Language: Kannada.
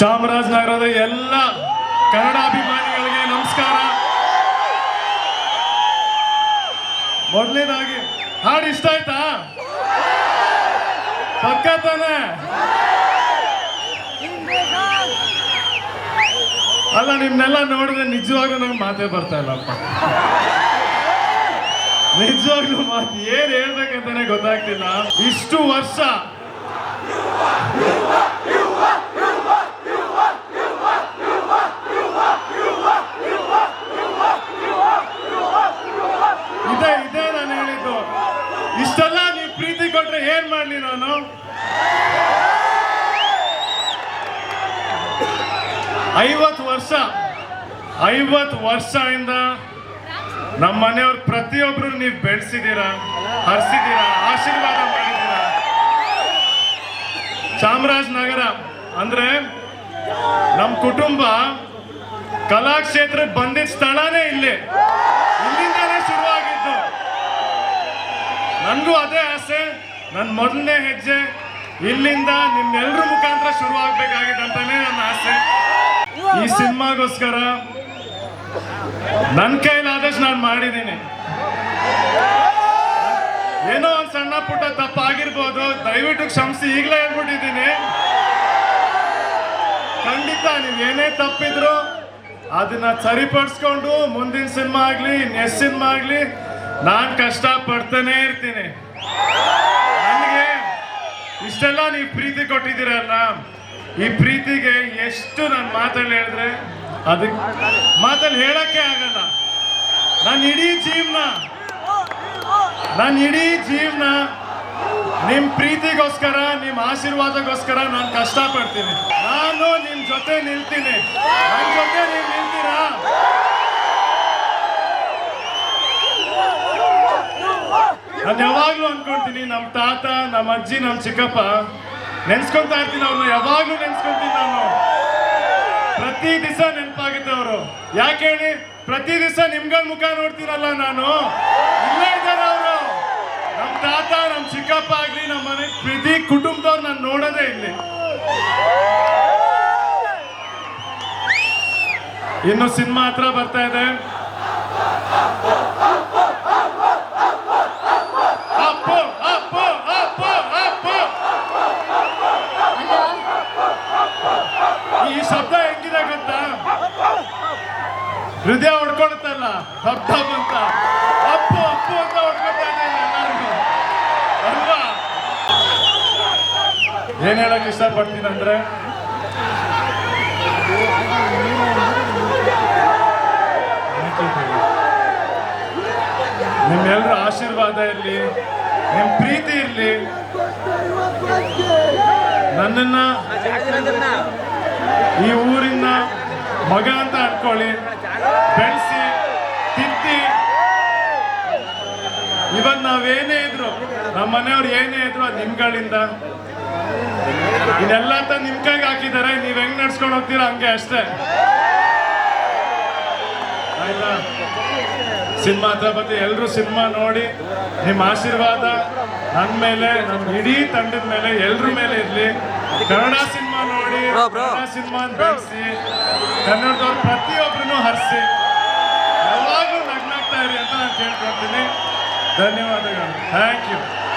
ಚಾಮರಾಜನಗರದ ಎಲ್ಲ ಕನ್ನಡ ಅಭಿಮಾನಿಗಳಿಗೆ ನಮಸ್ಕಾರ. ಮೊದಲನೇದಾಗಿ, ಹಾಡು ಇಷ್ಟ ಆಯ್ತಾ? ಪಕ್ಕ ತಾನೆ. ಅಲ್ಲ, ನಿಮ್ನೆಲ್ಲ ನೋಡಿದ್ರೆ ನಿಜವಾಗ್ಲೂ ನಂಗೆ ಮಾತೇ ಬರ್ತಾ ಇಲ್ಲಪ್ಪ ನಿಜವಾಗ್ಲೂ ಮಾತು ಏನ್ ಹೇಳ್ಬೇಕಂತಾನೆ ಗೊತ್ತಾಗ್ತಿಲ್ಲ. ಇಷ್ಟು ವರ್ಷ ಇದೇ ಇದೇ ನಾನು ಹೇಳಿದ್ದು ಇಷ್ಟೆಲ್ಲ ನೀವು ಪ್ರೀತಿ ಕೊಟ್ರೆ ಏನ್ ಮಾಡ್ಲಿ ನಾನು ಐವತ್ತು ವರ್ಷ, ಐವತ್ತು ವರ್ಷದಿಂದ ನಮ್ಮ ಮನೆಯವ್ರ ಪ್ರತಿಯೊಬ್ರು ನೀವು ಬೆಳೆಸಿದ್ದೀರಾ, ಹರಿಸಿದ್ದೀರಾ, ಆಶೀರ್ವಾದ ಮಾಡಿದ್ದೀರಾ? ಚಾಮರಾಜನಗರ ಅಂದ್ರೆ ನಮ್ಮ ಕುಟುಂಬ ಕಲಾಕ್ಷೇತ್ರಕ್ಕೆ ಬಂದಿದ್ದ ಸ್ಥಳನೇ ಇಲ್ಲಿ. ಇಲ್ಲಿಂದಲೇ ಶುರುವಾಗಿದ್ದು. ನನಗೂ ಅದೇ ಆಸೆ, ನನ್ನ ಮೊದಲನೇ ಹೆಜ್ಜೆ, ಇಲ್ಲಿಂದ ನಿಮ್ಮೆಲ್ಲರ ಮುಖಾಂತರ ಶುರುವಾಗಬೇಕಾಗಿದೆ ಅಂತಲೇ ನನ್ನ ಆಸೆ. ಈ ಸಿನಿಮಾಗೋಸ್ಕರ ನನ್ನ ಕೈಲಾದಷ್ಟು ನಾನು ಮಾಡಿದ್ದೀನಿ. ಏನೋ ಒಂದು ಸಣ್ಣ ಪುಟ್ಟ ತಪ್ಪಾಗಿರ್ಬೋದು, ದಯವಿಟ್ಟು ಕ್ಷಮಿಸಿ ಈಗಲೇ ಹೇಳ್ಬಿಟ್ಟಿದ್ದೀನಿ. ಖಂಡಿತ ನೀವು ಏನೇ ತಪ್ಪಿದ್ರು ಅದನ್ನ ಸರಿಪಡಿಸ್ಕೊಂಡು ಮುಂದಿನ ಸಿನಿಮಾ ಆಗ್ಲಿ, ನೆಕ್ಸ್ಟ್ ಸಿನಿಮಾ ಆಗ್ಲಿ, ನಾನು ಕಷ್ಟ ಪಡ್ತಾನೆ ಇರ್ತೀನಿ. ನನಗೆ ಇಷ್ಟೆಲ್ಲ ನೀವು ಪ್ರೀತಿ ಕೊಟ್ಟಿದ್ದೀರಲ್ಲ. ಈ ಪ್ರೀತಿಗೆ ಎಷ್ಟು ನಾನು ಮಾತಲ್ಲಿ ಹೇಳಿದ್ರೆ ಅದಕ್ಕೆ ಮಾತಲ್ಲಿ ಹೇಳಕ್ಕೆ ಆಗಲ್ಲ. ನನ್ನ ಇಡೀ ಜೀವನ ನನ್ನ ಇಡೀ ಜೀವನ ನಿಮ್ಮ ಪ್ರೀತಿಗೋಸ್ಕರ ನಿಮ್ಮ ಆಶೀರ್ವಾದಕ್ಕೋಸ್ಕರ ನಾನು ಕಷ್ಟ ಪಡ್ತೀನಿ ನಾನು ನಿಮ್ಮ ಜೊತೆ ನಿಲ್ತೀನಿ. ನನ್ನ ಜೊತೆ ನೀವು ನಿಲ್ತೀರಾ? ನಾನು ಯಾವಾಗಲೂ ಅನ್ಕೊಂತೀನಿ ನಮ್ಮ ತಾತ ನಮ್ಮ ಅಜ್ಜಿ ನಮ್ಮ ಚಿಕ್ಕಪ್ಪ ನೆನ್ಸ್ಕೊಂತಾ ಇರ್ತೀನಿ ಅವ್ರನ್ನ, ಯಾವಾಗ್ಲೂ ನೆನ್ಸ್ಕೊಂತೀನಿ ನಾನು. ಪ್ರತಿ ದಿವಸ ನೆನಪಾಗುತ್ತೆ ಅವರು. ಯಾಕೆ ಹೇಳಿ? ಪ್ರತಿ ದಿವಸ ನಿಮ್ಗಳ ಮುಖ ನೋಡ್ತೀರಲ್ಲ ನಾನು. ಇಲ್ಲೇ ಇದ್ದಾರೆ ಅವರು. ನಮ್ಮ ತಾತ ನಮ್ಮ ಚಿಕ್ಕಪ್ಪ ಆಗ್ಲಿ ನಮ್ಮ ಮನೆ ಪ್ರತಿ ಕುಟುಂಬದವ್ರು ನಾನು ನೋಡೋದೇ ಇಲ್ಲಿ. ಇನ್ನು ಸಿನಿಮಾ ಹತ್ರ ಬರ್ತಾ ಇದೆ ಅಪ್ಪು ಅಪ್ಪು ಅಪ್ಪು ಅಪ್ಪು ಈ ಶಬ್ದ ಹೆಂಗಿದೆ ಗೊತ್ತಾ ಹೃದಯ ಹೊಡ್ಕೊಳ್ತಲ್ಲ ಹಬ್ಬ ಅಂತ ಅಪ್ಪು ಅಪ್ಪು ಅಂತ ಎಲ್ಲರಿಗೂ. ಅಲ್ವಾ? ಏನ್ ಹೇಳಕ್ ಇಷ್ಟಪಡ್ತೀನಿ ಅಂದ್ರೆ ನಿಮ್ಮೆಲ್ಲರ ಆಶೀರ್ವಾದ ಇರಲಿ, ನಿಮ್ ಪ್ರೀತಿ ಇರಲಿ. ನನ್ನನ್ನ ಈ ಊರಿನ ಮಗ ಅಂತ ಅನ್ಕೊಳ್ಳಿ. ಬೆಳೆಸಿ ತಿದ್ದಿ ಇವಾಗ ನಾವೇನೇ ಇದ್ರು ನಮ್ಮ ಮನೆಯವ್ರು ಏನೇ ಇದ್ರು ಅದು ನಿಮ್ಗಳಿಂದ. ಇದೆಲ್ಲ ಅಂತ ನಿಮ್ ಕೈಗೆ ಹಾಕಿದ್ದಾರೆ ನೀವ್ ಹೆಂಗ್ ನಡ್ಸ್ಕೊಂಡು ಹೋಗ್ತೀರಾ ಹಂಗೆ ಅಷ್ಟೇ. ಆಯ್ತಾ? ಸಿನಿಮಾ ಹತ್ರ ಬಂದು ಎಲ್ಲರೂ ಸಿನಿಮಾ ನೋಡಿ ನಿಮ್ಮ ಆಶೀರ್ವಾದ ನನ್ನ ಮೇಲೆ ನಮ್ಮ ಇಡೀ ತಂಡದ ಮೇಲೆ ಎಲ್ರ ಮೇಲೆ ಇರ್ಲಿ. ಕನ್ನಡ ಸಿನಿಮಾ ನೋಡಿ. ಕನ್ನಡ ಸಿನಿಮಾ ಬೆಳೆಸಿ ಕನ್ನಡದವ್ರು ಪ್ರತಿಯೊಬ್ಬರನ್ನು ಹರಿಸಿ. ಕೇಳ್ಕೊತೀನಿ ಧನ್ಯವಾದಗಳು. Thank you